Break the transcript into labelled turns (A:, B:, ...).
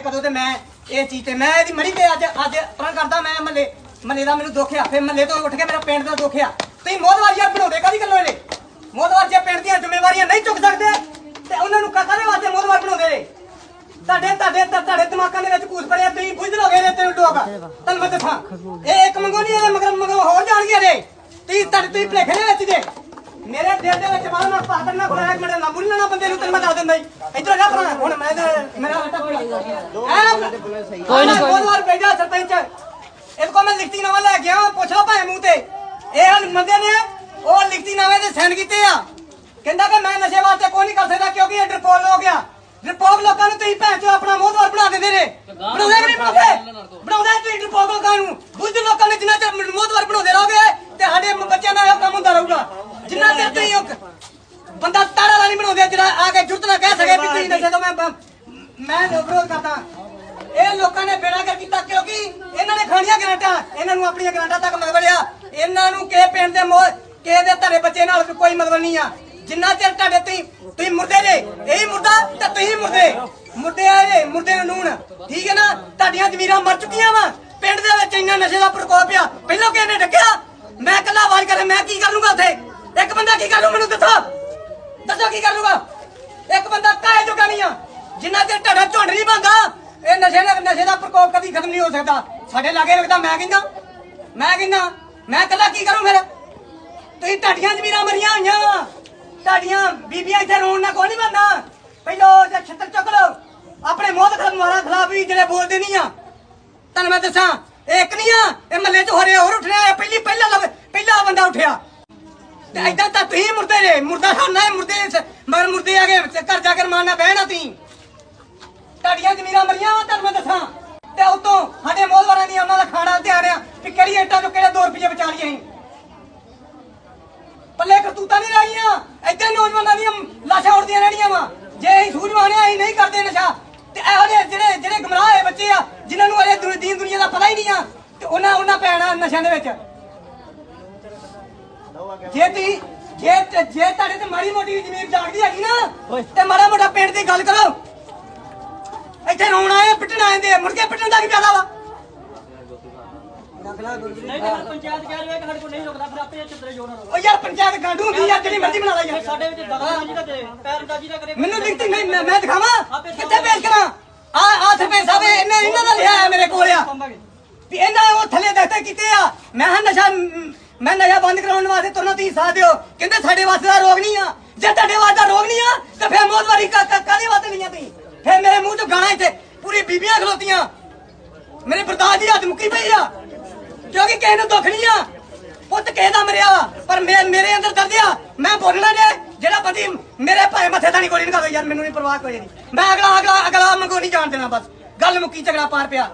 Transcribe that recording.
A: ਕਦੋਂ ਤੇ ਮੈਂ, ਇਹ ਚੀਜ਼ ਤੇ ਮੈਂ ਇਹਦੀ ਮੜੀ ਤੇ ਅੱਜ ਅੱਜ ਤਰਾਂ ਕਰਦਾ ਮੈਂ ਮੱਲੇ ਮੱਲੇ ਦਾ ਮੈਨੂੰ ਦੁੱਖ ਆ। ਫਿਰ ਮੱਲੇ ਤੋਂ ਉੱਠ ਕੇ ਮੇਰਾ ਪਿੰਡ ਦਾ ਦੁੱਖ ਆ। ਤੁਸੀਂ ਮੋਦਵਾਰੀਆਂ ਬਣਾਉਂਦੇ ਕਾਦੀ ਗੱਲੋਂ ਇਹਨੇ? ਮੋਦਵਾਰ ਜੇ ਪਿੰਡ ਦੀਆਂ ਜ਼ਿੰਮੇਵਾਰੀਆਂ ਨਹੀਂ ਚੁੱਕ ਸਕਦੇ, ਤੇ ਉਹਨਾਂ ਨੂੰ ਕਾਹਦੇ ਵਾਸਤੇ ਮੋਦਵਾਰ ਬਣਾਉਂਦੇ ਨੇ? ਤੁਹਾਡੇ ਤੁਹਾਡੇ ਤੁਹਾਡੇ ਦਿਮਾਗਾਂ ਦੇ ਵਿੱਚ ਕੂਸ ਪੜਿਆ ਤੁਸੀਂ ਬੁੱਝ ਲੋਗੇ ਨੇ ਤੈਨੂੰ ਲੋਕ ਤੈਨੂੰ ਮੈਂ ਦੱਸਾਂ, ਇਹ ਇੱਕ ਮੰਗੋ ਨਹੀਂ, ਇਹ ਮਗਰ ਮਗਰ ਹੋਰ ਜਾਣ ਨੇ। ਤੁਸੀਂ ਤੁਹਾਡੇ, ਤੁਸੀਂ ਭਲੇਖੇ ਦੇ ਵਿੱਚ ਜੇ। ਮੇਰੇ ਦਿਲ ਦੇ ਵਿੱਚ ਮਾਰਾ ਨਾ ਪਾਦਰ ਨਾ ਖੋਇਆ ਇੱਕ ਮਿੰਟ ਨਾ ਬੰਦੇ ਨੂੰ ਤੈਨੂੰ ਮੈਂ ਦੱਸ ਦਿੰਦਾ ਜੀ ਇੱਧਰ ਜਾ ਭਰਾ ਹੁਣ ਮੈਂ ਤੇ ਮੇਰਾ ਆਟਾ ਕੋਈ ਕੋਈ ਨਹੀਂ ਬਹੁਤ ਵਾਰ ਭੇਜਿਆ ਸਰਪੰਚ। ਇਹ ਕੋ ਮੈਂ ਲਿਖਤੀ ਨਾਮਾ ਲੈ ਗਿਆ ਪੁੱਛ ਲਓ ਭਾਵੇਂ ਮੂੰਹ ਤੇ। ਇਹ ਹਨ ਬੰਦੇ ਨੇ? ਉਹ ਲਿਖਤੀ ਨਾਮੇ ਤੇ ਸਾਈਨ ਕੀਤੇ ਆ। ਕਹਿੰਦਾ ਕਿ ਮੈਂ ਨਸ਼ੇ ਵਾਸਤੇ ਕੋਈ ਨਹੀਂ ਕਰ ਸਕਦਾ ਕਿਉਂਕਿ ਇਹ ਡਰਪੋਲ ਹੋ ਗਿਆ ਡਰਪੋਕ ਲੋਕਾਂ ਨੂੰ ਤੁਸੀਂ ਭੈਣ ਚੋ ਆਪਣਾ ਮੋਹਦਵਾਰ ਬਣਾ ਦਿੰਦੇ ਨੇ ਬਣਾਉਂਦੇ ਕਿ ਨਹੀਂ ਬਣਾਉਂਦੇ? ਬਣਾਉਂਦੇ ਤੁਸੀਂ ਡਰਪੋਕ ਲੋਕਾਂ ਨੂੰ। ਬੁੱਝ ਲੋਕਾਂ ਨੇ ਜਿੰਨਾ ਚਿਰ ਮੋਹਦਵਾਰ ਬਣਾਉਂਦੇ ਰਹੋਗੇ ਤੇ ਸਾਡੇ ਬੱਚਿਆਂ ਦਾ ਕੰਮ ਹੁੰਦਾ ਰਹੂਗਾ। ਜਿੰਨਾ ਚਿਰ ਤੁਸੀਂ ਬੰਦਾ ਵਾਲਾ ਨਹੀਂ ਬਣਾਉਂਦੇ ਜਿਹੜਾ ਆ ਕੇ ਜੁਰਤ ਨਾ ਕਹਿ ਸਕੇ ਵੀ ਤੁਸੀਂ ਨਸ਼ੇ ਤੋਂ ਮੈਂ ਮੈਂ ਵਿਰੋਧ ਕਰਦਾ। ਇਹ ਲੋਕਾਂ ਨੇ ਬੇੜਾ ਕਰ ਕੀਤਾ ਕਿਉਂਕਿ ਇਹਨਾਂ ਨੇ ਖਾਣੀਆਂ ਗਰਾਂਟਾਂ, ਇਹਨਾਂ ਨੂੰ ਆਪਣੀਆਂ ਗਰਾਂਟਾਂ ਤੱਕ ਮਗਵੜਿਆ ਇਹਨਾਂ ਨੂੰ ਕਿਸੇ ਪਿੰਡ ਦੇ ਮੋਹ ਕਿਸੇ ਦੇ ਧਰੇ ਬੱਚੇ ਨਾਲ ਕੋਈ ਮਤਲਬ ਨਹੀਂ ਆ। ਜਿੰਨਾ ਚਿਰ ਤੁਹਾਡੇ ਤੁਸੀਂ ਤੁਸੀਂ ਮੁਰਦੇ ਜੇ, ਇਹੀ ਮੁਰਦਾ ਤੇ ਤੁਸੀਂ ਮੁਰਦੇ। ਮੁਰਦੇ ਆ ਜੇ ਮੁਰਦੇ ਨੂੰ ਨੂਣ ਠੀਕ ਹੈ ਨਾ? ਤੁਹਾਡੀਆਂ ਜ਼ਮੀਰਾਂ ਮਰ ਚੁੱਕੀਆਂ ਵਾ। ਪਿੰਡ ਦੇ ਵਿੱਚ ਇੰਨਾ ਨਸ਼ੇ ਦਾ ਪ੍ਰਕੋਪ ਆ। ਪਹਿਲਾਂ ਕਿਸੇ ਨੇ ਡੱਕਿਆ? ਮੈਂ ਇਕੱਲਾ ਆਵਾਜ਼ ਕਰੇ ਮੈਂ ਕੀ ਕਰ ਲੂੰਗਾ ਉੱਥੇ? ਇੱਕ ਬੰਦਾ ਕੀ ਕਰ? ਲੂ ਮੈਨੂੰ ਦੱਸੋ। ਦੱਸੋ ਕੀ ਕਰ ਲੂਗਾ ਇੱਕ ਬੰਦਾ ਕਾਹੇ ਜੋਗਾ ਨਹੀਂ ਆ ਜਿੰਨਾ ਚਿਰ ਤੁਹਾਡਾ ਝੁੰਡ ਨਹੀਂ ਬੰਦਾ। ਇਹ ਨਸ਼ੇ ਦਾ ਨਸ਼ੇ ਦਾ ਪ੍ਰਕੋਪ ਕਦੀ ਖਤਮ ਨਹੀਂ ਹੋ ਸਕਦਾ। ਸਾਡੇ ਲਾਗੇ ਰੱਖਦਾ ਮੈਂ ਕਹਿੰਦਾ ਮੈਂ ਕਹਿੰਦਾ, ਮੈਂ ਇਕੱਲਾ ਕੀ ਕਰੂੰ ਫਿਰ? ਤੁਸੀਂ ਤੁਹਾਡੀਆਂ ਜ਼ਮੀਰਾਂ ਮਰੀਆਂ ਹੋਈਆਂ। ਵਾ ਤੁਹਾਡੀਆਂ ਬੀਬੀਆਂ ਇੱਥੇ ਰੋਣ ਨਾਲ ਕੋਈ ਨਹੀਂ ਬੰਦਾ ਪਹਿਲੋ ਜੇ ਛੱਤਰ ਚੁੱਕ ਲਓ। ਆਪਣੇ ਮੋਹਤ ਖਿਲਾਫ ਮਾਰਾ ਖਿਲਾਫ ਵੀ ਜਿਹੜੇ ਬੋਲਦੇ ਨਹੀਂ ਆ। ਤੁਹਾਨੂੰ ਮੈਂ ਦੱਸਾਂ, ਇਹ ਇੱਕ ਨਹੀਂ ਆ, ਇਹ ਮੱਲੇ 'ਚ ਹੋਰੇ ਹੋਰ ਉੱਠਿਆ ਇਹ ਪਹਿਲੀ ਪਹਿਲਾ ਲਵ- ਪਹਿਲਾ ਬੰਦਾ ਉੱਠਿਆ। ਤੇ ਐਦਾਂ ਤਾਂ ਤੁਸੀਂ ਮੁਰਦੇ ਨੇ ਮੁਰਦਾ ਖਾਨਾ ਮੁਰਦੇ ਮਗਰ ਮੁਰਦੇ ਆ ਗਏ ਘਰ ਜਾ ਕੇ ਮਾਰਨਾ ਬਹਿਣਾ ਤੁਸੀਂ। ਤੁਹਾਡੀਆਂ ਜ਼ਮੀਰਾਂ ਮਰੀਆਂ ਵਾ ਤੁਹਾਨੂੰ ਮੈਂ ਦੱਸਾਂ। ਤੇ ਉਤੋਂ ਸਾਡੇ ਮੋਹਦਵਾਰਾਂ ਦੀਆਂ ਉਹਨਾਂ ਦਾ ਖਾਣਾ ਧਿਆਨ ਆ ਕਿ ਕਿਹੜੀ ਇੱਟਾਂ ਚੋਂ ਕਿਹੜੇ 2 ਰੁਪਏ ਬਚਾ ਲਈਏ ਪੱਲੇ ਕਰਤੂਤਾਂ ਨਹੀਂ ਲਾਈਆਂ। ਇੱਥੇ ਨੌਜਵਾਨਾਂ ਦੀਆਂ ਲਾਸ਼ਾਂ ਉੜਦੀਆਂ ਰਹਿਣੀਆਂ ਵਾ। ਜੇ ਅਸੀਂ ਸੂਝਵਾਨ ਅਸੀਂ ਨਹੀਂ ਕਰਦੇ ਨਸ਼ਾ। ਤੇ ਇਹੋ ਜਿਹੇ ਜਿਹੜੇ ਜਿਹੜੇ ਗਮਰਾਹ ਹੋਏ ਬੱਚੇ ਆ ਜਿਨ੍ਹਾਂ ਨੂੰ ਅਰੇ ਦੁਨੀ- ਦੀਨ ਦੁਨੀਆ ਦਾ ਪਤਾ ਹੀ ਨਹੀਂ ਆ ਤੇ ਉਹਨਾਂ ਉਹਨਾਂ ਪੈਣਾ ਨਸ਼ਿਆਂ ਦੇ ਵਿੱਚ। ਜੇ ਤੀ ਜੇ ਤੇ- ਜੇ ਤੁਹਾਡੇ ਤੇ ਮਾੜੀ ਮੋਟੀ ਜ਼ਮੀਨ ਜਾਗਦੀ ਹੈਗੀ ਨਾ ਤੇ ਮਾੜਾ ਮੋਟਾ ਪਿੰਡ ਦੀ ਗੱਲ ਕਰੋ। ਇੱਥੇ ਰੋਣ ਆਏ ਪਿੱਟਣ ਆਏ ਦੇ ਮੁੜ ਕੇ ਪਿੱਟਣ ਦਾ ਕੀ ਫਾਇਦਾ ਵਾ?
B: ਨਹੀਂ ਤੇ ਪੰਚਾਇਤ ਕਹਿ ਰਹੀ ਹੈ ਕਿ ਸਾਡੇ ਕੋਲ ਨਹੀਂ ਰੁਕਦਾ ਫਿਰ ਆਪੇ ਚਿੱਤਰੇ ਜੋੜਨ
A: ਉਹ ਯਾਰ ਪੰਚਾਇਤ ਗਾਂਡੂ ਹੁੰਦੀ ਯਾਰ ਜਿਹੜੀ ਮਰਜ਼ੀ ਬਣਾ ਲੈ ਯਾਰ।
B: ਸਾਡੇ ਵਿੱਚ ਦਖਲਅੰਦਾਜ਼ੀ ਦਾ ਕਰੇ ਪੈਰਅੰਦਾਜ਼ੀ ਦਾ ਕਰੇ
A: ਮੈਨੂੰ ਲਿਖਤੀ ਨਹੀਂ ਮੈਂ ਮੈਂ ਦਿਖਾਵਾਂ? ਕਿੱਥੇ ਪੇਸ਼ ਕਰਾਂ? ਆ ਆ ਸਰਪੰਚ ਸਾਹਿਬ ਇਹਨੇ ਇਹਨਾਂ ਦਾ ਲਿਆ ਹੈ ਮੇਰੇ ਕੋਲ ਆ। ਵੀ ਇਹਨਾਂ ਉਹ ਥੱਲੇ ਦਸਤੇ ਕੀਤੇ ਆ। ਮੈਂ ਹਾਂ ਨਸ਼ਾ ਮੈਂ ਨਸ਼ਾ ਬੰਦ ਕਰਾਉਣ ਵਾਸਤੇ ਤੁਰਨਾ ਤੁਸੀਂ ਸਾਥ ਦਿਓ। ਕਹਿੰਦੇ ਸਾਡੇ ਵਾਸਤੇ ਦਾ ਰੋਗ ਨਹੀਂ ਆ। ਜੇ ਤੁਹਾਡੇ ਵਾਸਤੇ ਦਾ ਰੋਗ ਨਹੀਂ ਆ ਤਾਂ ਫਿਰ ਮੋਦਵਾਰੀ ਕਾ ਕਾ- ਕਾਹਦੇ ਵਾਸਤੇ ਲਈਆਂ ਤੁਸੀਂ? ਫਿਰ ਮੇਰੇ ਮੂੰਹ ਤੋਂ ਗਾਣਾ ਇੱਥੇ ਪੂਰੀ ਬੀਬੀਆਂ ਖਲੋਤੀਆਂ। ਮੇਰੇ ਬਰਦਾਸ਼ਤ ਦੀ ਹੱਦ ਮੁੱਕੀ ਪਈ ਆ। ਕਿਉਂਕਿ ਕਿਸੇ ਨੂੰ ਦੁੱਖ ਨਹੀਂ ਆ। ਪੁੱਤ ਕਿਸੇ ਦਾ ਮਰਿਆ ਪਰ ਮੈਂ ਮੇਰੇ ਅੰਦਰ ਦਰਦ ਆ। ਮੈਂ ਬੋਲਣਾ ਜੇ, ਜਿਹੜਾ ਬੰਦੀ ਮੇਰੇ ਭਾਵੇਂ ਮੱਥੇ ਤਾਂ ਨਹੀਂ ਗੋਲੀ ਨਿਕਾਲੋ ਯਾਰ ਮੈਨੂੰ ਨਹੀਂ ਪਰਵਾਹ, ਕੋਈ ਨਹੀਂ। ਮੈਂ ਅਗਲਾ ਅਗਲਾ ਅਗਲਾ ਮੰਗੋ ਨਹੀਂ ਜਾਣ ਦੇਣਾ, ਬਸ। ਗੱਲ ਮੁੱਕੀ ਝਗੜਾ ਪਾਰ ਪਿਆ।